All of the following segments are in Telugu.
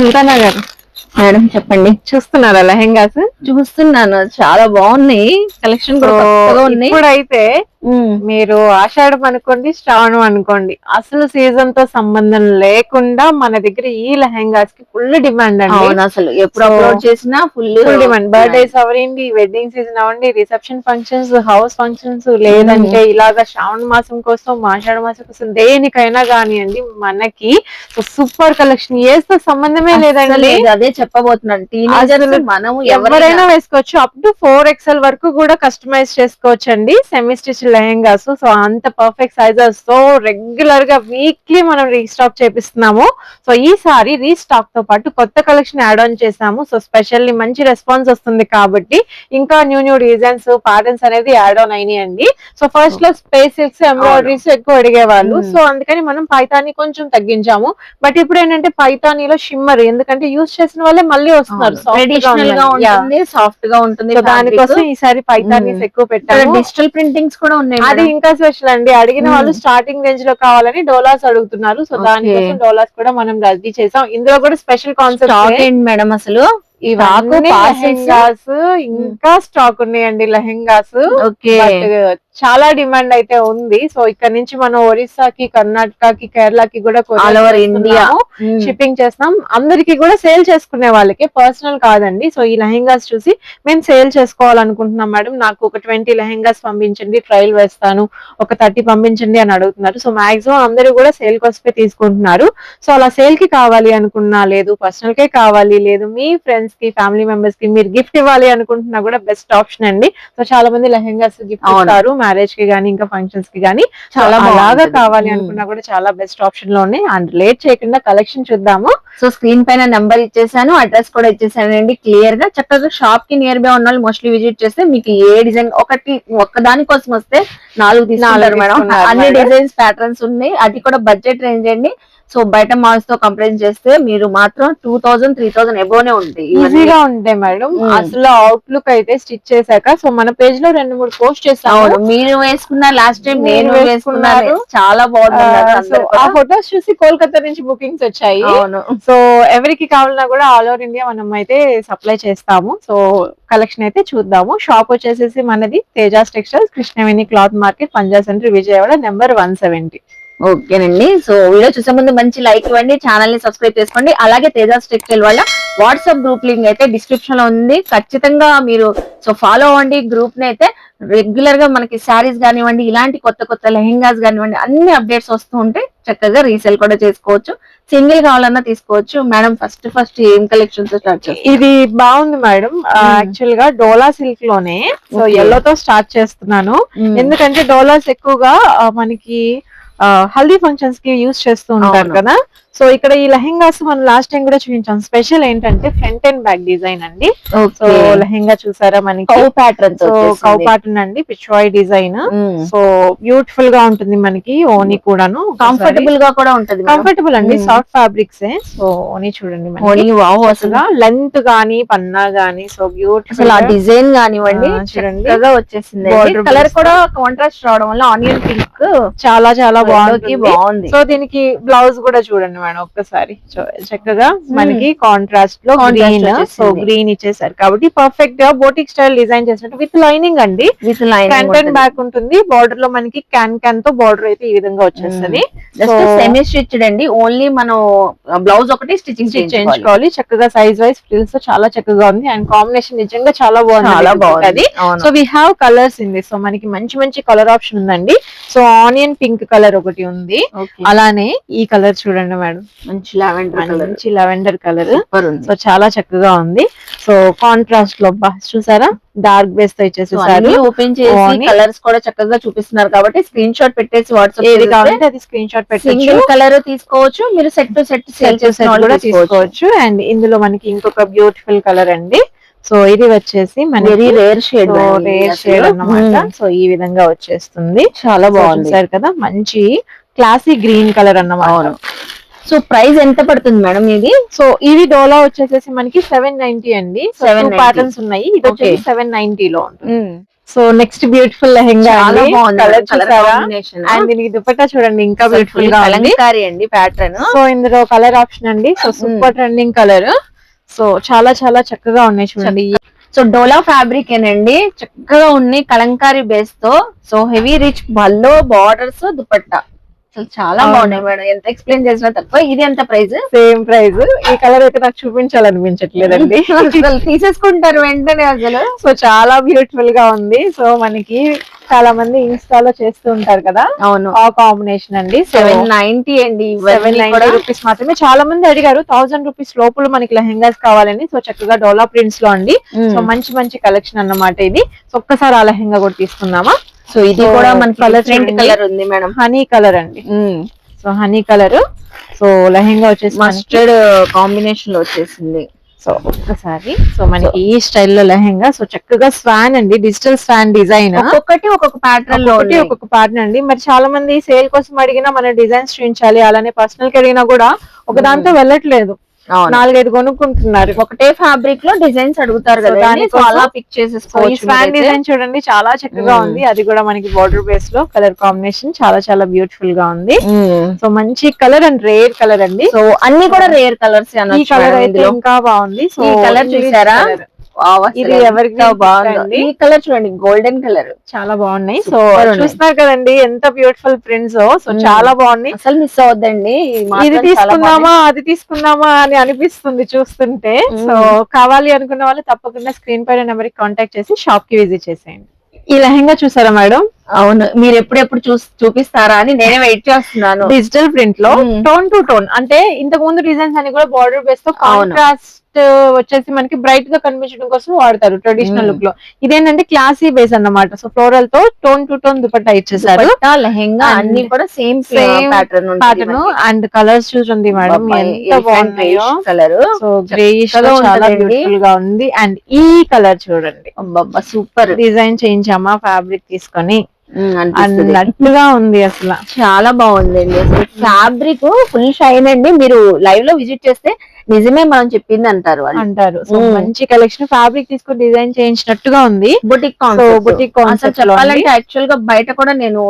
సుల్తానా గారు. మేడం చెప్పండి. చూస్తున్నారా లెహెంగాస్? చూస్తున్నాను. చాలా బాగున్నాయి. కలెక్షన్ కూడా ఉన్నాయి. ఉమ్, మీరు ఆషాఢం అనుకోండి శ్రావణం అనుకోండి. అసలు సీజన్తో సంబంధం లేకుండా మన దగ్గర ఈ లెహెంగాస్కి ఫుల్ డిమాండ్ అండి. అసలు ఎప్పుడు అప్లోడ్ చేసినా ఫుల్ ఫుల్ డిమాండ్. బర్త్డేస్ అవ్వండి వెడ్డింగ్ సీజన్ అవ్వండి రిసెప్షన్ ఫంక్షన్స్ హౌస్ ఫంక్షన్స్ లేదంటే ఇలాగా శ్రావణ మాసం కోసం ఆషాఢ మాసం కోసం దేనికైనా కానివ్వండి మనకి సూపర్ కలెక్షన్ ఏస్తో సంబంధమే లేదండి. అదే చెప్పబోతున్నాను. టీనేజర్స్ మనం ఎవరైనా ఎవరైనా వేసుకోవచ్చు. అప్ టు ఫోర్ ఎక్స్ఎల్ వరకు కూడా కస్టమైజ్ చేసుకోవచ్చు అండి సెమీ స్టిచ్ లెహెంగాస్ సో అంత పర్ఫెక్ట్ సైజెస్తో రెగ్యులర్గా వీక్లీ మనం రీస్టాక్ చేపిస్తున్నాము. సో ఈసారి రీస్టాక్తో పాటు కొత్త కలెక్షన్ యాడ్ ఆన్ చేసాము సో స్పెషల్లీ మంచి రెస్పాన్స్ వస్తుంది కాబట్టి ఇంకా న్యూ న్యూ డిజైన్స్ ప్యాటర్న్స్ అనేది యాడ్ ఆన్ అయినాయండి. సో ఫస్ట్లో స్పేసిక్స్ ఎంబ్రాయిడరీస్ ఎక్కువ అడిగేవాళ్ళు. సో అందుకని మనం పైతాని కొంచెం తగ్గించాము. బట్ ఇప్పుడు ఏంటంటే పైతానీలో షిమ్మర్ ఎందుకంటే యూజ్ చేసిన వాళ్ళే మళ్ళీ వస్తున్నారు. సాఫ్ట్గా ఉంటుంది దానికోసం ఈసారి పైతానీస్ ఎక్కువ పెట్టాము. డిజిటల్ ప్రింటింగ్స్ కూడా ఉన్నాయి అది. ఇంకా స్పెషల్ అండి అడిగిన. వాళ్ళు స్టార్టింగ్ రేంజ్లో కావాలని డోలాస్ అడుగుతున్నారు సో. దానికోసం డోలాస్ కూడా మనం రెడీ చేసాం ఇందులో కూడా స్పెషల్ కాన్సెప్ట్ ఏంటి మేడం అసలు. లెహెంగాస్ ఇంకా స్టాక్ ఉన్నాయండి లెహెంగాస్ చాలా డిమాండ్ అయితే ఉంది. సో ఇక్కడ నుంచి మనం ఒరిస్సాకి కర్ణాటకకి కేరళకి కూడా ఆల్ ఓవర్ ఇండియా షిప్పింగ్ చేస్తాం అందరికి కూడా సేల్ చేసుకునే వాళ్ళకి పర్సనల్ కాదండి. సో ఈ లెహెంగాస్ చూసి మేము సేల్ చేసుకోవాలనుకుంటున్నాం మేడం. నాకు ఒక ట్వంటీ లెహెంగాస్ పంపించండి ట్రయల్ వేస్తాను. ఒక థర్టీ పంపించండి అని అడుగుతున్నారు. సో మాక్సిమం అందరూ కూడా సేల్ కోసమే తీసుకుంటున్నారు. సో అలా సేల్కి కావాలి అనుకున్నా లేదు పర్సనల్ కే కావాలి లేదు మీ ఫ్రెండ్స్కి ఫ్యామిలీ మెంబర్స్కి మీరు గిఫ్ట్ ఇవ్వాలి అనుకుంటున్నా కూడా బెస్ట్ ఆప్షన్ అండి. సో చాలా మంది లెహెంగాస్ గిఫ్ట్. ఇస్తారు. మ్యారేజ్కి గానీ ఇంకా ఫంక్షన్స్కి గానీ చాలా బాగుంటది. కావాలి. అనుకున్నా కూడా చాలా బెస్ట్ ఆప్షన్లో ఉన్నాయి అండ్ లేట్ చేయకుండా కలెక్షన్ చూద్దాము సో స్క్రీన్ పైన నెంబర్ ఇచ్చేసాను అడ్రస్ కూడా ఇచ్చేసానండి క్లియర్గా చక్కగా షాప్కి నియర్ బై ఉన్న వాళ్ళు మోస్ట్లీ విజిట్ చేస్తే మీకు ఏ డిజైన్ ఒకటి ఒక్క దాని కోసం వస్తే నాలుగు తీసుకుంటారు నాలుగు మేడం తీసుకున్నారు అన్ని. డిజైన్స్ ప్యాటర్న్స్ ఉన్నాయి అది కూడా బడ్జెట్ రేంజ్ అండి సో బయట మాల్స్తో కంపేర్ చేస్తే మీరు మాత్రం టూ థౌసండ్ త్రీ థౌసండ్ ఎబోనే ఉంటాయి. ఈజీగా ఉంటాయి మేడం. అసలు అవుట్లుక్ అయితే స్టిచ్ చేశాక సో మన పేజ్లో రెండు మూడు పోస్ట్ చేస్తాము మీరు వేసుకున్నారు లాస్ట్ టైం నేను వేసుకున్నాను వేసుకున్నారు. చాలా బాగుంటుంది ఆ ఫొటోస్ చూసి కోల్కతా నుంచి బుకింగ్స్ వచ్చాయి. అవును. సో ఎవరికి కావాలన్నా కూడా ఆల్ ఓవర్ ఇండియా మనం అయితే సప్లై చేస్తాము. సో కలెక్షన్ అయితే చూద్దాము. షాప్ వచ్చేసేసి మనది Tejas textiles Krishnaveni cloth market Punjab centre Vijayawada number one seventy ఓకేనండి. సో వీడియో చూసే ముందు మంచి లైక్ ఇవ్వండి ఛానల్ని సబ్స్క్రైబ్ చేసుకోండి. అలాగే తేజాస్ టెక్స్టైల్ వల్ల వాట్సాప్ గ్రూప్ లింక్ అయితే డిస్క్రిప్షన్లో ఉంది. ఖచ్చితంగా మీరు సో ఫాలో అవ్వండి గ్రూప్ని అయితే. రెగ్యులర్గా మనకి శారీస్ కానివ్వండి ఇలాంటి కొత్త కొత్త లెహెంగాస్ కానివ్వండి అన్ని అప్డేట్స్ వస్తూ ఉంటాయి చక్కగా రీసేల్ కూడా చేసుకోవచ్చు. సింగిల్ కావాలన్నా తీసుకోవచ్చు. మేడం ఫస్ట్ ఫస్ట్ ఏం కలెక్షన్స్ స్టార్ట్ ఇది బాగుంది మేడం. యాక్చువల్గా డోలా సిల్క్లోనే సో. ఎల్లో తో స్టార్ట్ చేస్తున్నాను. ఎందుకంటే డోలాస్ ఎక్కువగా మనకి హల్దీ ఫంక్షన్స్కి యూస్ చేస్తూ ఉంటారు. కదా సో ఇక్కడ ఈ లెహెంగాస్ మనం లాస్ట్ టైం కూడా చూపించాం. స్పెషల్ ఏంటంటే ఫ్రంట్ అండ్ బ్యాక్ డిజైన్ అండి. సో లెహెంగా చూసారా మనకి? Cow pattern so cow pattern అండి పిచ్వాయ్ డిజైన్. సో బ్యూటిఫుల్గా ఉంటుంది మనకి ఓని కూడాను. కంఫర్టబుల్గా కూడా ఉంటది కంఫర్టబుల్ అండి. సాఫ్ట్ ఫ్యాబ్రిక్స్ సో ఓని చూడండి ఓనీ వావ్ అసలు లెంత్ గానీ పన్నా గానీ సో బ్యూటిఫుల్ ఆ డిజైన్ కానివ్వండి చూడండి. వచ్చేసింది కలర్. కూడా కాంట్రాస్ట్ రావడం వల్ల ఆనియన్ పింక్ చాలా చాలా బాగుంది బాగుంది. సో దీనికి బ్లౌజ్ కూడా చూడండి మేడం ఒక్కసారి. చక్కగా మనకి కాంట్రాస్ట్లో గ్రీన్ సో. గ్రీన్ ఇచ్చేసారు. కాబట్టి పర్ఫెక్ట్గా బోటిక్ స్టైల్ డిజైన్ చేసినట్టు విత్ లైనింగ్ అండి. With line front and back ఉంటుంది. బార్డర్లో మనకి క్యాన్ క్యాన్తో బార్డర్ అయితే ఈ విధంగా వచ్చేస్తుంది. జస్ట్ సెమీ స్టిచ్డ్ అండి. ఓన్లీ మనం బ్లౌజ్ ఒకటి స్టిచ్చింగ్ స్టిచ్ చేయించుకోవాలి. చక్కగా సైజ్ వైజ్ ఫ్రిల్స్ చాలా చక్కగా ఉంది. అండ్ కాంబినేషన్ నిజంగా చాలా బాగుంది. చాలా. So we have colours in this so మనకి మంచి మంచి కలర్ ఆప్షన్ ఉందండి. సో ఆనియన్ పింక్ కలర్ ఒకటి ఉంది. అలానే ఈ కలర్ చూడండి మేడం. మంచి లావెండర్ కలర్. మంచి లెవెండర్ కలర్. సో చాలా చక్కగా ఉంది. సో కాంట్రాస్ట్లో చూసారా? డార్క్ బేస్తో ఇచ్చేసేసారు. ఓపెన్ చేసి. కలర్స్ కూడా చక్కగా చూపిస్తున్నారు కాబట్టి స్క్రీన్ షాట్ పెట్టేసి ఏది వాట్సాప్ కావాలంటే అది స్క్రీన్ షాట్ పెట్టచ్చు. సింగిల్ కలర్ తీసుకోవచ్చు. మీరు సెట్ టు సెట్ సేల్ చేసిన కూడా తీసుకోవచ్చు. అండ్ ఇందులో మనకి ఇంకొక బ్యూటిఫుల్ కలర్ అండి. సో ఇది వచ్చేసి very rare shade rare shade అన్నమాట. సో ఈ విధంగా వచ్చేస్తుంది. చాలా బాగుంది. కదా మంచి క్లాసీ గ్రీన్ కలర్ అన్నమాట. సో ప్రైస్ ఎంత పడుతుంది మేడం ఇది? సో ఇది డోలా వచ్చేసేసి మనకి సెవెన్ నైన్టీ అండి. So two 790. ప్యాటర్న్స్ ఉన్నాయి. ఇది వచ్చేసి. సెవెన్ నైన్టీ లో so next beautiful lehenga and. దీనికి దుపట్టా చూడండి ఇంకా బ్యూటిఫుల్గా అండి ప్యాటర్న్ సో ఇందులో కలర్ ఆప్షన్ అండి. So super trending colour so చాలా చాలా చక్కగా ఉన్నాయి చూడండి. సో డోలా ఫ్యాబ్రిక్ ఏనండి. చక్కగా ఉన్నాయి కలంకారీ బేస్తో. సో హెవీ రిచ్ బల్లో బార్డర్స్ దుపట్టా. అసలు చాలా. బాగున్నాయి మేడం. ఎంత ఎక్స్ప్లెయిన్ చేసినా తక్కువ ఇది ఎంత ప్రైస్ సేమ్ ప్రైస్ ఈ కలర్ అయితే నాకు చూపించాలనిపించట్లేదండి. అసలు తీసేసుకుంటారు వెంటనే అసలు. సో చాలా బ్యూటిఫుల్గా ఉంది. సో మనకి చాలా మంది ఇన్స్టాలో చేస్తూ ఉంటారు కదా? అవును. ఆ కాంబినేషన్ అండి. సెవెన్ నైన్టీ అండి సెవెన్ నైన్టీ రూపీస్ మాత్రమే. చాలా మంది అడిగారు థౌసండ్ రూపీస్ లోపల మనకి లెహెంగాస్ కావాలని. సో చక్కగా డోలా ప్రింట్స్లో అండి. సో మంచి మంచి కలెక్షన్ అన్నమాట ఇది. సో ఒక్కసారి ఆ లెహెంగా కూడా తీసుకుందామా? సో ఇది కూడా డిఫరెంట్ చూడండి. కలర్ ఉంది మేడం. హనీ కలర్ అండి. So honey colour so lehenga వచ్చేసి మస్టర్డ్ కాంబినేషన్లో వచ్చేసింది. సో ఒక్కసారి. సో మనకి ఈ స్టైల్లో లెహెంగా. సో చక్కగా స్వాన్ అండి డిజిటల్ స్వాన్ డిజైన్. ఒక్కొక్కటి ఒక్కొక్క ప్యాటర్న్లో. ఒక్కొక్క పార్ట్నర్ అండి. మరి చాలా మంది సేల్ కోసం అడిగినా మన డిజైన్స్ చూపించాలి అలానే పర్సనల్కి అడిగినా కూడా ఒక దాంతో వెళ్ళట్లేదు. నాలుగైదు కొనుక్కుంటున్నారు ఒకటే ఫ్యాబ్రిక్లో డిజైన్స్ అడుగుతారు కదా అలా పిక్ చేసేసుకోవచ్చు మీరైతే. డిజైన్ చూడండి చాలా చక్కగా. ఉంది అది కూడా మనకి బార్డర్ బేస్లో కలర్ కాంబినేషన్ చాలా చాలా బ్యూటిఫుల్గా ఉంది. సో మంచి కలర్ అండ్ రేర్ కలర్ అండి సో అన్ని కూడా రేర్ కలర్స్ ఈ కలర్ అయితే ఇంకా బాగుంది సో ఈ colour చూసారా? ఇది pink బాగుంది. ఈ కలర్ చూడండి గోల్డెన్ కలర్ చాలా బాగున్నాయి సో. చూస్తున్నారు కదండి ఎంత బ్యూటిఫుల్ ప్రింట్స్ సో మ్మ్. చాలా బాగున్నాయి అసలు మిస్ అవద్దండి ఇది తీసుకుందామా అది తీసుకుందామా అని అనిపిస్తుంది చూస్తుంటే మ్మ్. సో కావాలి అనుకున్న వాళ్ళు తప్పకుండా స్క్రీన్ పైన నెంబర్కి కాంటాక్ట్ చేసి షాప్కి విజిట్ చేసేయండి ఈ లెహంగా చూసారా మేడం. అవును మీరు ఎప్పుడెప్పుడు చూస్ చూపిస్తారా అని నేనే వెయిట్ చేస్తున్నాను డిజిటల్ ప్రింట్లో. టోన్ టు టోన్ అంటే ఇంతకు ముందు డిజైన్స్ అన్ని కూడా బార్డర్ బేస్తో. కాంట్రాస్ట్ వచ్చేసి మనకి బ్రైట్గా కనిపించడం కోసం వాడతారు ట్రెడిషనల్. లుక్లో. ఇదేంటంటే క్లాసీ బేస్ అన్నమాట. సో ఫ్లోరల్తో టోన్ టు టోన్ దుపట్టా ఇచ్చేసారు. లెహెంగా అన్ని కూడా same same pattern pattern and colours చూడండి మేడం ఎంత బాగున్నాయో. కలర్ సో గ్రేయిష్ చాలా. బ్యూటిఫుల్గా ఉంది. అండ్ ఈ కలర్ చూడండి. సూపర్ డిజైన్ చేయించామా ఫ్యాబ్రిక్ తీసుకొని. అన్నట్టుగా ఉంది అసలు. చాలా బాగుందండి. అసలు ఫ్యాబ్రిక్ ఫుల్ షైన్ అండి. మీరు లైవ్లో విజిట్ చేస్తే నిజమే మనం చెప్పింది అంటారు అంటారు. సో. మంచి కలెక్షన్ ఫ్యాబ్రిక్ తీసుకొని డిజైన్ చేయించినట్టుగా ఉంది. బుటిక్ బుటిక్ కాన్సెప్ట్ చెప్పాలంటే యాక్చువల్గా బయట కూడా నేను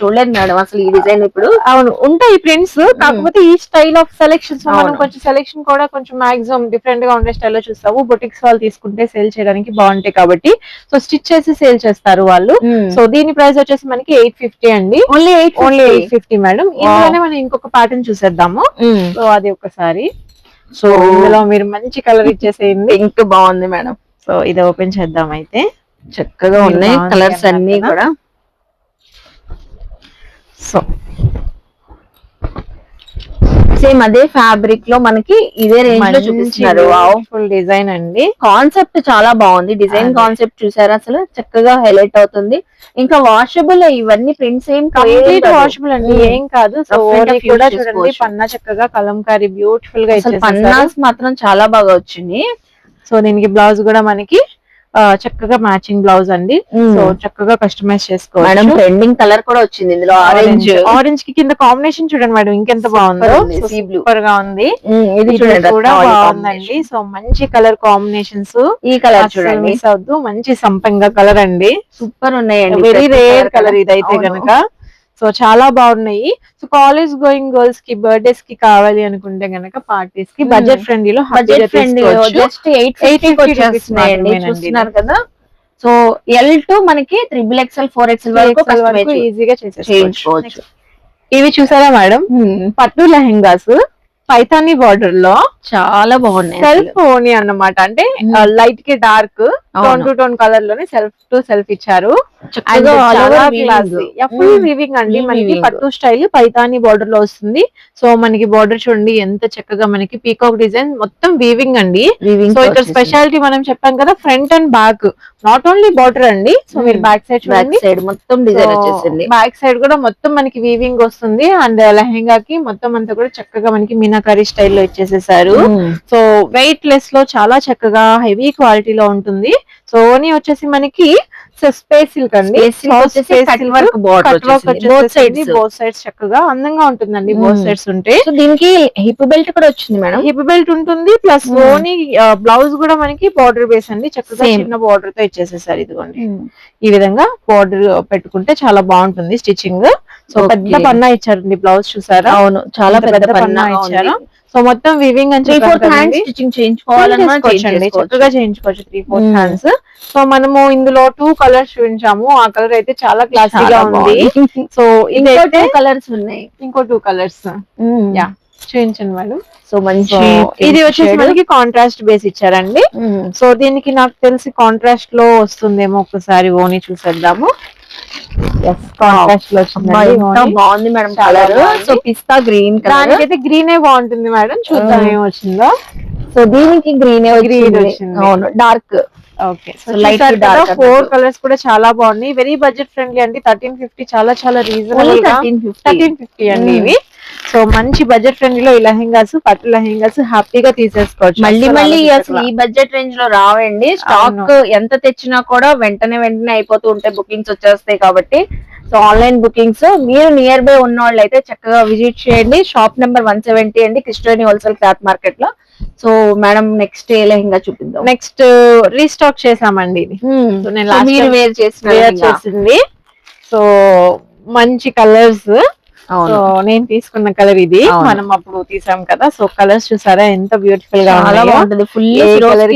చూడలేదు మేడం అసలు ఈ డిజైన్ ఇప్పుడు. అవును ఉంటాయి ప్రింట్స్ కాకపోతే ఈ స్టైల్ ఆఫ్ సెలెక్షన్స్ మనం. కొంచెం సెలెక్షన్ కూడా కొంచెం మాక్సిమం డిఫరెంట్గా ఉండే స్టైల్లో చూస్తాము. బొటిక్స్ వాళ్ళు తీసుకుంటే సేల్ చేయడానికి బాగుంటాయి కాబట్టి. సో స్టిచ్ చేసి సేల్ చేస్తారు వాళ్ళు. సో దీని ప్రైస్ వచ్చేసి మనకి ఎయిట్ ఫిఫ్టీ అండి. Only eight only eight fifty madam ఇందులోనే మనం ఇంకొక ప్యాటర్న్ చూసేద్దాము. సో అది ఒకసారి. సో ఇందులో మీరు మంచి కలర్ ఇచ్చేసేయండి. పింక్ బాగుంది మేడం. సో ఇది ఓపెన్ చేద్దాం అయితే. చక్కగా ఉన్నాయి కలర్స్ అన్ని. కూడా. సో సేమ్ అదే ఫ్యాబ్రిక్లో మనకి ఇదే రేంజ్లో చూపిస్తున్నారు. ఫుల్ డిజైన్ అండి. కాన్సెప్ట్ చాలా బాగుంది. డిజైన్. కాన్సెప్ట్ చూసారా? అసలు చక్కగా హైలైట్ అవుతుంది. ఇంకా వాషబుల్ ఇవన్నీ ప్రింట్స్ ఏం కంప్లీట్ వాషబుల్ అండి. ఏం కాదు. సో tough కూడా చూడండి. పన్నా చక్కగా కలంకారీ బ్యూటిఫుల్గా పన్నాస్ మాత్రం చాలా బాగా వచ్చింది సో దీనికి బ్లౌజ్ కూడా మనకి చక్కగా మ్యాచింగ్ బ్లౌజ్ అండి. సో చక్కగా కస్టమైజ్ చేసుకోవచ్చు. ట్రెండింగ్ కలర్ కూడా వచ్చింది ఇందులో ఆరెంజ్ ఆరెంజ్కి కింద కాంబినేషన్ చూడండి మేడం ఇంకెంత బాగుందో. సూపర్గా ఉంది. ఇది చూడండి కూడా బాగుందండి. సో మంచి కలర్ కాంబినేషన్స్ ఈ కలర్ చూడండి. మిస్ అవద్దు మంచి సంపంగా కలర్ అండి. సూపర్ ఉన్నాయండి వెరీ రేర్ కలర్. ఇదైతే. గనక. సో చాలా బాగున్నాయి. సో కాలేజ్ గోయింగ్ గర్ల్స్కి బర్త్డేస్కి కావాలి అనుకుంటే గనక పార్టీస్కి Hmm. Budget ఫ్రెండ్లీలో budget friendly just eight fifty 850 వచ్చేస్తున్నాయండి మాత్రమేనండి. చూస్తున్నారు కదా? సో ఎల్ టు మనకి త్రిబుల్ ఎక్స్ఎల్ ఫోర్ ఎక్స్ఎల్ వరకు ఈజీగా చేసేసుకోవచ్చు. ఇవి చూసారా మేడం? పట్టు లెహెంగాస్ పైతాని బార్డర్లో చాలా బాగున్నాయి సెల్ఫ్ ఓని అన్నమాట. అంటే Hmm. లైట్కి డార్క్ టోన్. టు టోన్ కలర్లోనే సెల్ఫ్ టు సెల్ఫ్ ఇచ్చారు. Full Hmm. వీవింగ్ అండి Full మనకి. పట్టు స్టైల్ పైతాని బార్డర్లో వస్తుంది సో మనకి బార్డర్ చూడండి ఎంత చక్కగా మనకి పీకాక్ డిజైన్ మొత్తం వీవింగ్ అండి సో ఇక్కడ. స్పెషాలిటీ మనం చెప్పాం కదా front and back not only border అండి సో మీరు Hmm. బ్యాక్ సైడ్ బ్యాక్ చూడండి సైడ్ మొత్తం డిజైన్ వచ్చేసింది బ్యాక్ సైడ్ కూడా మొత్తం మనకి వీవింగ్ వస్తుంది అండ్ లెహెంగాకి మొత్తం అంతా కూడా చక్కగా మనకి మీనాకారి స్టైల్లో ఇచ్చేసేసారు Hmm. సో వెయిట్ లెస్లో చాలా చక్కగా హెవీ క్వాలిటీలో ఉంటుంది సో ఓనీ వచ్చేసి మనకి స్పేస్ సిల్క్ అండి. బోత్ సైడ్స్ చక్కగా అందంగా ఉంటుందండి బోత్ Hmm. సైడ్స్ ఉంటే. సో దీనికి హిప్ బెల్ట్ కూడా వచ్చింది మేడం? హిప్ బెల్ట్ ఉంటుంది ప్లస్ Hmm. ఓని బ్లౌజ్ కూడా మనకి బార్డర్ బేస్ అండి. చక్కగా. చిన్న బార్డర్తో ఇచ్చేసేసారు ఇదిగోండి. ఈ విధంగా బార్డర్ పెట్టుకుంటే చాలా బాగుంటుంది స్టిచ్చింగ్ సో. పెద్ద పన్నా ఇచ్చారండి బ్లౌజ్ చూసారా? అవును చాలా పెద్ద పన్నా ఇచ్చారు. సో మొత్తం వివింగ్ అని త్రీ చెప్పాను ఫోర్త్ హ్యాండ్ చేయించుకోవాలన్నా చేసుకోవచ్చండి చక్కగా చేయించుకోవచ్చు three four Hmm. Hands so మనము ఇందులో టూ కలర్స్ చూపించాము. ఆ కలర్ అయితే చాలా క్లాసీగా ఉంది. సో ఇంకా టూ కలర్స్ ఉన్నాయి. ఇంకో టూ కలర్స్ యా చూపించండి మేడం. సో మంచి ఇది వచ్చేసి మనకి కాంట్రాస్ట్ బేస్ ఇచ్చారండి. Hmm. సో దీనికి నాకు తెలిసి కాంట్రాస్ట్లో వస్తుందేమో ఒకసారి ఓని చూసేద్దాము. బాగుంది madam colour. So pista green colour దానికైతే గ్రీనే బాగుంటుంది మేడం చూద్దాం Hmm. ఏం వచ్చిందో సో దీనికి గ్రీన్ Green వచ్చింది. అవును డార్క్ ఫోర్. కలర్స్ కూడా చాలా బాగున్నాయి. వెరీ బడ్జెట్ ఫ్రెండ్లీ అండి. థర్టీన్ ఫిఫ్టీ చాలా చాలా రీజనబుల్గా. థర్టీన్ ఫిఫ్టీ థర్టీన్ ఫిఫ్టీ అండి Hmm. ఇవి. సో మంచి బడ్జెట్ ఫ్రెండ్లీలో ఈ లెహెంగాస్ పట్టు లెహెంగాస్ హ్యాపీగా తీసేసుకోవచ్చు. మళ్ళీ మళ్ళీ. అసలు ఈ బడ్జెట్ రేంజ్లో రావండి. స్టాక్ ఎంత తెచ్చినా కూడా వెంటనే వెంటనే అయిపోతూ ఉంటాయి బుకింగ్స్ వచ్చేస్తాయి కాబట్టి. సో ఆన్లైన్ బుకింగ్స్ మీరు నియర్ బై ఉన్న వాళ్ళు అయితే చక్కగా విజిట్ చేయండి. షాప్ నెంబర్ వన్ సెవెంటీ అండి కృష్ణవేణి హోల్సేల్ క్లాత్ మార్కెట్లో. సో మేడం నెక్స్ట్ ఏ లెహంగా చూపిద్దాం? నెక్స్ట్ రీస్టాక్ చేసామండి ఇది. నేను వేర్ లెహంగా. చేసింది. సో మంచి కలర్స్ సో నేను తీసుకున్న కలర్ ఇది. మనం అప్పుడు తీసాం కదా. సో కలర్స్ చూసారా? ఎంత బ్యూటిఫుల్గా ఫుల్ కలర్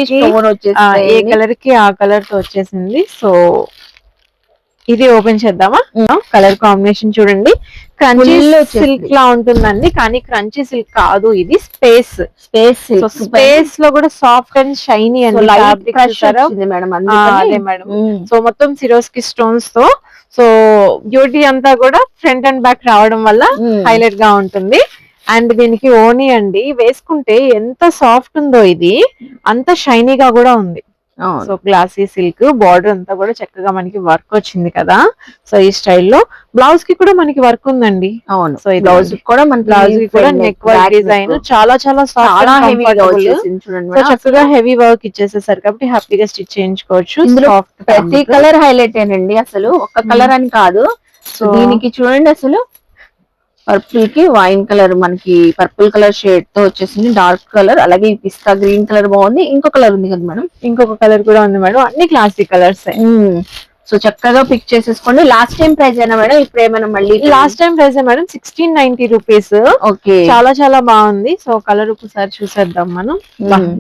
ఏ కలర్కి ఆ కలర్తో వచ్చేసింది. సో ఇది ఓపెన్ చేద్దామా? కలర్ కాంబినేషన్ చూడండి. క్రంచీ. సిల్క్ లా ఉంటుందండి కానీ క్రంచీ సిల్క్ కాదు ఇది స్పేస్ స్పేస్ స్పేస్లో కూడా సాఫ్ట్ అండ్ షైనీ అండి మేడం మేడం. సో మొత్తం సిరోస్కి స్టోన్స్తో సో బ్యూటీ అంతా కూడా ఫ్రంట్ అండ్ బ్యాక్ రావడం వల్ల. హైలైట్గా ఉంటుంది అండ్ దీనికి ఓని అండి వేసుకుంటే ఎంత సాఫ్ట్ ఉందో ఇది అంత షైనీగా కూడా ఉంది. సో గ్లాసీ సిల్క్ బార్డర్ అంతా కూడా చక్కగా మనకి వర్క్ వచ్చింది కదా. సో ఈ స్టైల్లో బ్లౌజ్కి కూడా మనకి వర్క్ ఉందండి. అవును. సో ఇది బ్లౌజ్ కూడా మన బ్లౌజ్కి కూడా నెక్ వర్క్ డిజైన్ చాలా చాలా చాలా హెవీగా చూడండి సో. చక్కగా హెవీ వర్క్ ఇచ్చేసేసారు కాబట్టి హ్యాపీగా స్టిచ్ చేయించుకోవచ్చు. ప్రతి కలర్ హైలైట్ ఏనండి అసలు. ఒక్క కలర్ అని కాదు. సో దీనికి చూడండి అసలు పర్పుల్కి వైన్ కలర్ మనకి పర్పుల్ కలర్ షేడ్తో వచ్చేసింది. డార్క్ కలర్ అలాగే ఈ పిస్తా గ్రీన్ కలర్ బాగుంది. ఇంకో కలర్ ఉంది కదా మేడం? ఇంకొక కలర్ కూడా ఉంది మేడం. అన్ని క్లాసిక్ కలర్స్ సో చక్కగా పిక్ చేసేసుకోండి. లాస్ట్ టైం ప్రైస్ అయినా మేడం ఇప్పుడు ఏమైనా మళ్ళీ last time price madam? Sixteen ninety rupees. Okay. చాలా చాలా బాగుంది. సో కలర్ ఒకసారి చూసేద్దాం మనం.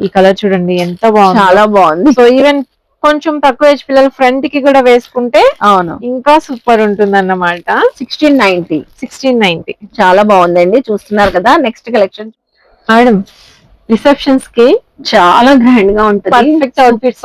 ఈ కలర్ చూడండి ఎంత బాగుంది. చాలా బాగుంది. సో ఈవెన్ కొంచెం తక్కువ ఏజ్ పిల్లలు ఫ్రంట్కి కూడా వేసుకుంటే అవును. ఇంకా సూపర్ ఉంటుంది అన్నమాట సిక్స్టీన్ నైన్టీ సిక్స్టీన్ నైన్టీ చాలా బాగుందండి చూస్తున్నారు కదా. నెక్స్ట్ కలెక్షన్ మేడం రిసెప్షన్స్కి చాలా గ్రాండ్గా ఉంటుంది పర్ఫెక్ట్ అవుట్ఫిట్స్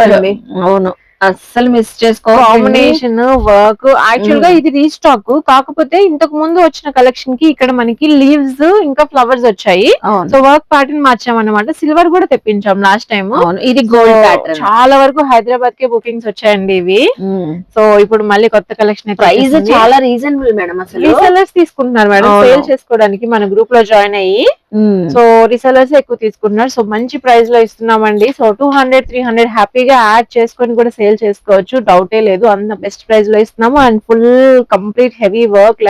అవును. అస్సలు మిస్ చేసుకోవాలి కాంబినేషన్ వర్క్ యాక్చువల్గా మ్మ్. ఇది రీస్టాక్ కాకపోతే ఇంతకు ముందు వచ్చిన కలెక్షన్కి ఇక్కడ మనకి లీవ్స్ ఇంకా ఫ్లవర్స్ వచ్చాయి. సో వర్క్ ప్యాటర్న్ మార్చామన్నమాట. సిల్వర్ కూడా తెప్పించాం లాస్ట్ టైం ఇది గోల్డ్ ప్యాటర్న్ చాలా వరకు హైదరాబాద్ కే బుకింగ్స్ వచ్చాయండి ఇవి. సో ఇప్పుడు మళ్ళీ కొత్త కలెక్షన్ ప్రైస్ చాలా రీజనబుల్ మేడం అసలు. రీసెల్లర్స్ తీసుకుంటున్నారు మేడం. సేల్ చేసుకోవడానికి మన గ్రూప్లో జాయిన్ అయ్యి. సో రీసెల్లర్స్ ఎక్కువ తీసుకుంటున్నారు. సో మంచి ప్రైస్లో ఇస్తున్నామండి. So two hundred three hundred హ్యాపీగా యాడ్ చేసుకొని కూడా సేల్ చేసుకోవచ్చు. డౌటే లేదు. అంత బెస్ట్ ప్రైస్లో ఇస్తున్నాము. And full complete heavy work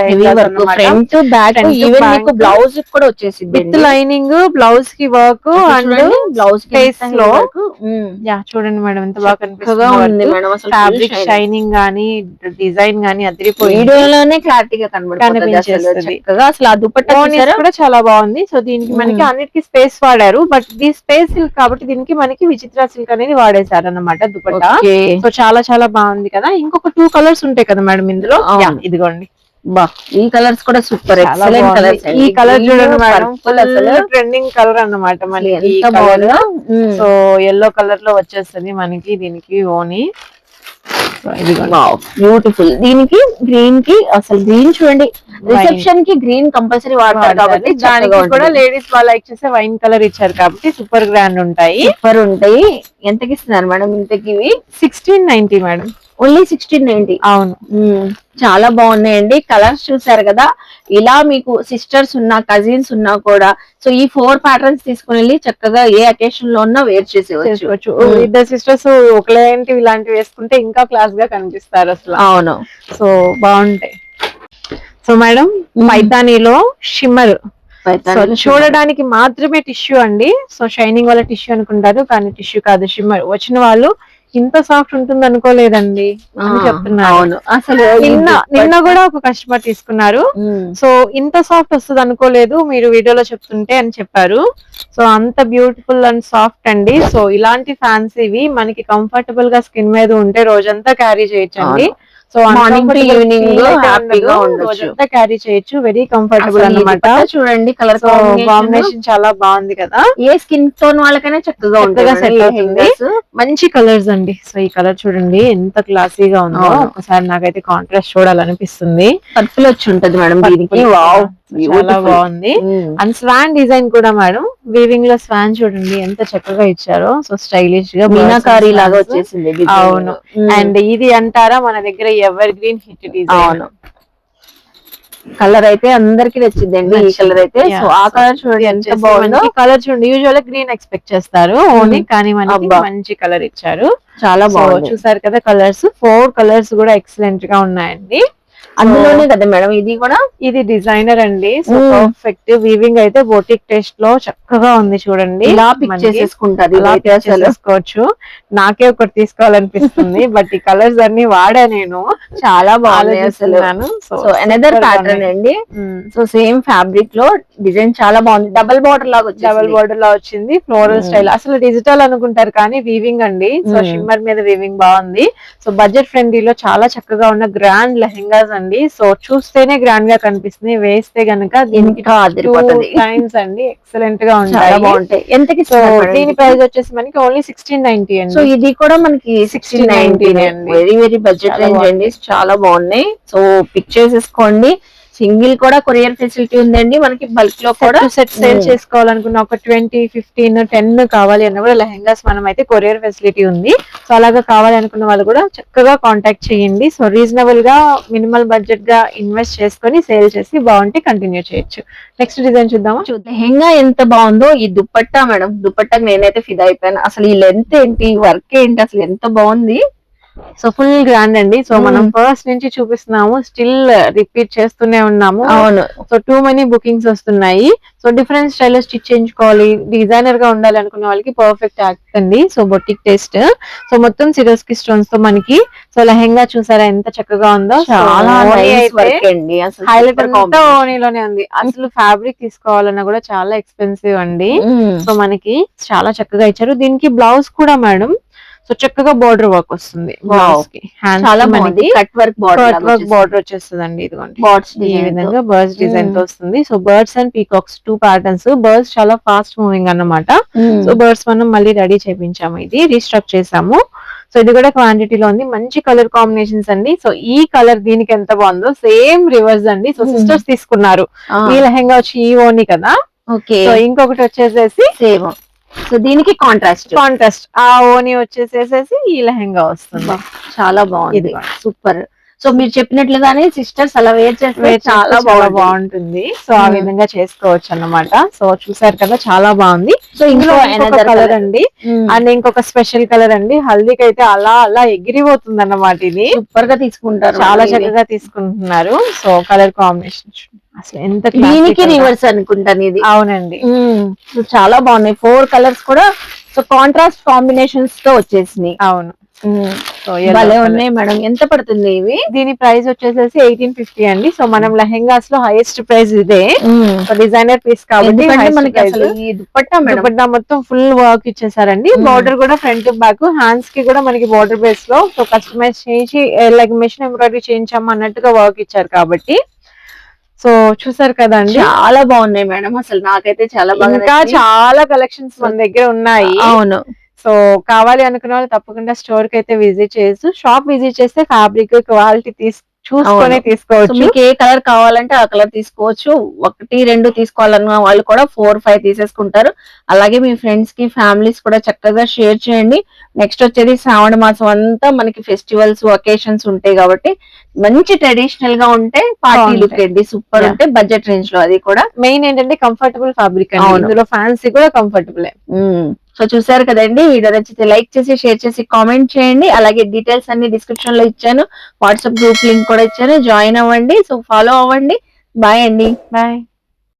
front back Front, even back. మీకు బ్లౌజ్ కూడా వచ్చేసింది విత్ లైనింగ్ బ్లౌజ్కి వర్క్ అండ్ బ్లౌజ్ face లో. యా చూడండి మేడం ఎంత బాగా కనిపిస్తుంది ఫ్యాబ్రిక్ షైనింగ్ గానీ డిజైన్ గానీ అదిరిపోయింది. వీడియోలోనే క్లారిటీగా కనబడుతుంది అసలు. ఆ దుపట్టా కూడా చాలా బాగుంది. సో దీనికి మనకి మ్మ్. అన్నిటికీ స్పేస్ వాడారు. బట్ ఇది స్పేస్ సిల్క్ కాబట్టి దీనికి మనకి విచిత్ర సిల్క్ అనేది వాడేశారు అన్నమాట దుపట్టా. ఓకే. సో చాలా చాలా బాగుంది కదా. ఇంకొక టూ కలర్స్ ఉంటాయి కదా మేడం ఇందులో. ఇదిగోండి. బా ఈ కలర్స్ కూడా సూపర్ ఎక్సలెంట్. కలర్స్ ఈ కలర్ చూడండి మేడం ట్రెండింగ్ కలర్ అన్నమాట మళ్ళీ సో ఎల్లో కలర్లో వచ్చేస్తుంది మనకి దీనికి ఓని. బ్యూటిఫుల్ దీనికి గ్రీన్కి అసలు గ్రీన్ చూడండి. రిసెప్షన్కి గ్రీన్ కంపల్సరీ వాడతారు కాబట్టి దానికి కూడా లేడీస్ వాళ్ళు లైక్ చేసే వైన్ కలర్ ఇచ్చారు కాబట్టి సూపర్ గ్రాండ్ ఉంటాయి. సూపర్ ఉంటాయి. ఎంతకి ఇస్తున్నారు మేడం ఇంతకి sixteen ninety madam only sixteen ninety అవును. చాలా బాగున్నాయండి. కలర్స్ చూసారు కదా? ఇలా మీకు సిస్టర్స్ ఉన్నా కజిన్స్ ఉన్నా కూడా సో ఈ ఫోర్ ప్యాటర్న్స్ తీసుకుని వెళ్ళి చక్కగా ఏ అకేషన్లో ఉన్నా వేర్ చేసేవచ్చు. ఇద్దరు సిస్టర్స్ ఒకలాంటివి ఇలాంటివి వేసుకుంటే ఇంకా క్లాస్గా కనిపిస్తారు అసలు. అవును. సో బాగుంటాయి. So madam um. పైతానీలో షిమ్మర్ చూడడానికి మాత్రమే టిష్యూ అండి. సో షైనింగ్ వల్ల టిష్యూ అనుకుంటారు కానీ టిష్యూ కాదు షిమ్మర్ వచ్చిన వాళ్ళు ఇంత సాఫ్ట్ ఉంటుంది అనుకోలేదండి అని ఆ, చెప్తున్నారు. అవును. అసలు నిన్న నిన్న కూడా ఒక కస్టమర్ తీసుకున్నారు. సో ఇంత సాఫ్ట్ వస్తుంది అనుకోలేదు మీరు వీడియోలో చెప్తుంటే అని చెప్పారు. సో అంత బ్యూటిఫుల్ అండ్ సాఫ్ట్ అండి. సో ఇలాంటి ఫ్యాన్సీవి మనకి కంఫర్టబుల్గా స్కిన్ మీద ఉంటే రోజంతా క్యారీ చేయొచ్చు అండి సో to evening happy హ్యాపీగా ఉండొచ్చు. క్యారీ చేయొచ్చు. వెరీ కంఫర్టబుల్ దుపట్టా చూడండి కలర్ కాంబినేషన్ చాలా బాగుంది కదా. ఏ స్కిన్ టోన్ వాళ్ళకైనా చక్కగా ఉంటుంది చక్కగా set అవుతుంది. మంచి కలర్స్ అండి. సో ఈ కలర్ చూడండి ఎంత క్లాసీగా ఉందో. ఒకసారి నాకైతే కాంట్రాస్ట్ చూడాలనిపిస్తుంది. పర్పుల్ వచ్చి ఉంటది మేడం దీనికి వావ్ చాలా బాగుంది. అండ్ స్వాన్ డిజైన్ కూడా మేడం వీవింగ్లో స్వాన్ చూడండి ఎంత చక్కగా ఇచ్చారో. సో స్టైలిష్గా మీనాకారి లాగా. వచ్చేసింది. అవును. అండ్ ఇది అంటారా మన దగ్గర ఎవర్ గ్రీన్ హిట్ డిజైన్ అవును. కలర్ అయితే అందరికి నచ్చిందండి ఈ. కలర్ అయితే. సో ఆ కలర్ చూడండి ఎంత బాగుందో. కలర్ చూడండి. యూజువల్ గ్రీన్ ఎక్స్పెక్ట్ చేస్తారు ఓన్లీ కానీ మనకి. మంచి కలర్ ఇచ్చారు. చాలా బాగుంది. చూసారు కదా కలర్స్ ఫోర్ కలర్స్ కూడా ఎక్సలెంట్గా ఉన్నాయండి. అందులోనే కదా మేడం ఇది కూడా? ఇది డిజైనర్ అండి. సో. పర్ఫెక్ట్ వీవింగ్ అయితే బోటిక్ టేస్ట్లో చక్కగా ఉంది చూడండి. ఇలా పిక్ నాకే ఒకటి తీసుకోవాలనిపిస్తుంది బట్ ఈ కలర్స్ అన్ని వాడా నేను. చాలా. So, so another pattern. అండి. సో సేమ్ ఫ్యాబ్రిక్లో డిజైన్ చాలా బాగుంది. డబల్ బార్డర్ లాగా డబల్ వచ్చేసింది బోర్డర్లో వచ్చింది ఫ్లోరల్. స్టైల్ అసలు డిజిటల్ అనుకుంటారు కానీ వీవింగ్ అండి. సో. షిమ్మర్ మీద వీవింగ్ బాగుంది. సో బడ్జెట్ ఫ్రెండ్లీలో చాలా చక్కగా ఉన్న గ్రాండ్ లెహెంగాస్ అండి. సో చూస్తేనే గ్రాండ్గా కనిపిస్తుంది. వేస్తే గనక దీనికి టైమ్స్ అండి. ఎక్సలెంట్గా చాలా ఉంటాయి. బాగుంటాయి. ఎంతకి సో దీని? ప్రైస్ వచ్చేసి మనకి ఓన్లీ సిక్స్టీన్ నైన్టీ సో అండి ఇది కూడా మనకి సిక్స్టీన్ నైన్టీ 1690 అండి. వెరీ వెరీ బడ్జెట్ రేంజ్ అండి. చాలా బాగున్నాయి. సో పిక్ చేసేసుకోండి సింగిల్ కూడా కొరియర్ ఫెసిలిటీ ఉందండి. మనకి బల్క్లో కూడా సెట్ సేల్. చేసుకోవాలనుకున్న ఒక ట్వంటీ ఫిఫ్టీన్ టెన్ కావాలి అన్న కూడా లెహెంగాస్ మనం అయితే కొరియర్ ఫెసిలిటీ ఉంది. సో అలాగా కావాలి అనుకున్న వాళ్ళు కూడా చక్కగా కాంటాక్ట్ చేయండి. సో రీజనబుల్గా మినిమల్ బడ్జెట్గా ఇన్వెస్ట్ చేసుకొని సేల్ చేసి బాగుంటే కంటిన్యూ చేయొచ్చు. నెక్స్ట్ డిజైన్ చూద్దామా? లెహెంగా ఎంత బాగుందో ఈ దుపట్టా మేడం. దుపట్టాకి నేనైతే ఫిదా అయిపోయాను. అసలు ఈ లెంత్ ఏంటి వర్క్ ఏంటి అసలు ఎంత బాగుంది. సో ఫుల్ గ్రాండ్ అండి. సో మనం. ఫస్ట్ నుంచి చూపిస్తున్నాము స్టిల్ రిపీట్ చేస్తూనే ఉన్నాము. అవును. సో టూ మెనీ బుకింగ్స్ వస్తున్నాయి. సో డిఫరెంట్ స్టైల్ స్టిచ్ చేయించుకోవాలి. డిజైనర్గా ఉండాలి అనుకున్న వాళ్ళకి పర్ఫెక్ట్ యాక్ట్ అండి. సో బొటిక్ టేస్ట్ సో మొత్తం సిరోస్కి స్టోన్స్తో మనకి సో లెహెంగా చూసారా ఎంత చక్కగా ఉందో. చాలా హైలైట్ అంతా. ఓనీలోనే ఉంది. అసలు ఫ్యాబ్రిక్ తీసుకోవాలన్నా కూడా చాలా ఎక్స్పెన్సివ్ అండి. సో మనకి చాలా చక్కగా ఇచ్చారు. దీనికి బ్లౌజ్ కూడా మేడం సో చక్కగా బార్డర్ వర్క్ వస్తుంది కి. చాలా బాగుంది. Cut work border work border వచ్చేస్తుంది అండి ఇదిగోండి. బాట్స్ ఈ విధంగా బర్డ్స్ డిజైన్తో వస్తుంది. So birds and peacocks two patterns birds చాలా ఫాస్ట్ మూవింగ్ అన్నమాట. సో బర్డ్స్ మనం మళ్ళీ రెడీ చేపించాము ఇది రీస్టాక్ చేసాము. సో ఇది కూడా క్వాంటిటీలో ఉంది. మంచి కలర్ కాంబినేషన్స్ అండి. సో ఈ కలర్ దీనికి ఎంత బాగుందో సేమ్ రివర్స్ అండి. So Hmm. సిస్టర్స్ తీసుకున్నారు. ఈ లెహెంగా వచ్చి ఈ ఓని కదా. ఓకే సో ఇంకొకటి వచ్చేసేసి సేమ్ సో దీనికి కాంట్రాస్ట్ కాంట్రాస్ట్ ఆ ఓని వచ్చేసేసి ఈ లెహెంగా వస్తుంది. చాలా బాగుంది సూపర్. సో మీరు చెప్పినట్లుగానే సిస్టర్స్ అలా వేర్ చేస్తే చాలా బాగుంది బాగుంటుంది. సో ఆ Hmm. విధంగా చేసుకోవచ్చు అన్నమాట. సో చూసారు కదా చాలా బాగుంది. సో ఇంకో కలర్. అండి. మ్మ్. అండ్ ఇంకొక స్పెషల్ కలర్ అండి. హల్దీకి అయితే అలా అలా ఎగిరిపోతుంది అన్నమాట ఇది. సూపర్గా తీసుకుంటారు చాలా. చక్కగా తీసుకుంటున్నారు. సో కలర్ కాంబినేషన్ అసలు ఎంత దీనికి. రివర్స్ అనుకుంటాను ఇది అవునండి. చాలా బాగున్నాయి. ఫోర్ కలర్స్ కూడా సో కాంట్రాస్ట్ కాంబినేషన్స్తో వచ్చేసినాయి. అవును. భలే ఉన్నాయి మేడం. ఎంత పడుతుంది ఇవి? దీని ప్రైస్ వచ్చేసేసి ఎయిటీన్ ఫిఫ్టీ అండి. సో మనం లెహెంగాస్లో హైయెస్ట్ ప్రైస్ ఇదే డిజైనర్ పీస్ కాబట్టి మనకి దుపట్టా మొత్తం ఫుల్ వర్క్ ఇచ్చేసారండి. బార్డర్ కూడా ఫ్రంట్ బ్యాక్ హ్యాండ్స్కి కూడా మనకి బార్డర్ బేస్లో. సో కస్టమైజ్ చేయించి లైక్ మెషిన్ ఎంబ్రాయిడరీ చేయించాము అన్నట్టుగా వర్క్ ఇచ్చారు కాబట్టి. సో చూసారు కదండి చాలా బాగున్నాయి మేడం. అసలు నాకైతే చాలా బాగా ఇంకా. చాలా కలెక్షన్స్ మన దగ్గర ఉన్నాయి. అవును. సో కావాలి అనుకున్న వాళ్ళు తప్పకుండా స్టోర్కి అయితే విజిట్ చేయొచ్చు. షాప్ విజిట్ చేస్తే ఫ్యాబ్రిక్ క్వాలిటీ తీసు చూసుకొని తీసుకోవచ్చు. మీకు ఏ కలర్ కావాలంటే ఆ కలర్ తీసుకోవచ్చు. ఒకటి రెండు తీసుకోవాలన్న వాళ్ళు కూడా ఫోర్ ఫైవ్ తీసేసుకుంటారు. అలాగే మీ ఫ్రెండ్స్కి ఫ్యామిలీస్ కూడా చక్కగా షేర్ చేయండి. నెక్స్ట్ వచ్చేది శ్రావణ మాసం అంతా మనకి ఫెస్టివల్స్ అకేషన్స్ ఉంటాయి కాబట్టి మంచి ట్రెడిషనల్గా ఉంటే పార్టీ. లుక్ అండి. సూపర్. ఉంటే బడ్జెట్ రేంజ్లో అది కూడా మెయిన్ ఏంటంటే కంఫర్టబుల్ ఫ్యాబ్రిక్. ఇందులో ఫ్యాన్సీ కూడా కంఫర్టబుల్ సో చూసారు కదండి వీడియో నచ్చితే లైక్ చేసి షేర్ చేసి కామెంట్ చేయండి. అలాగే డీటెయిల్స్ అన్ని డిస్క్రిప్షన్లో ఇచ్చాను. వాట్సాప్ గ్రూప్ లింక్ కూడా ఇచ్చాను. జాయిన్ అవ్వండి. సో ఫాలో అవ్వండి. బాయ్ అండి. బాయ్.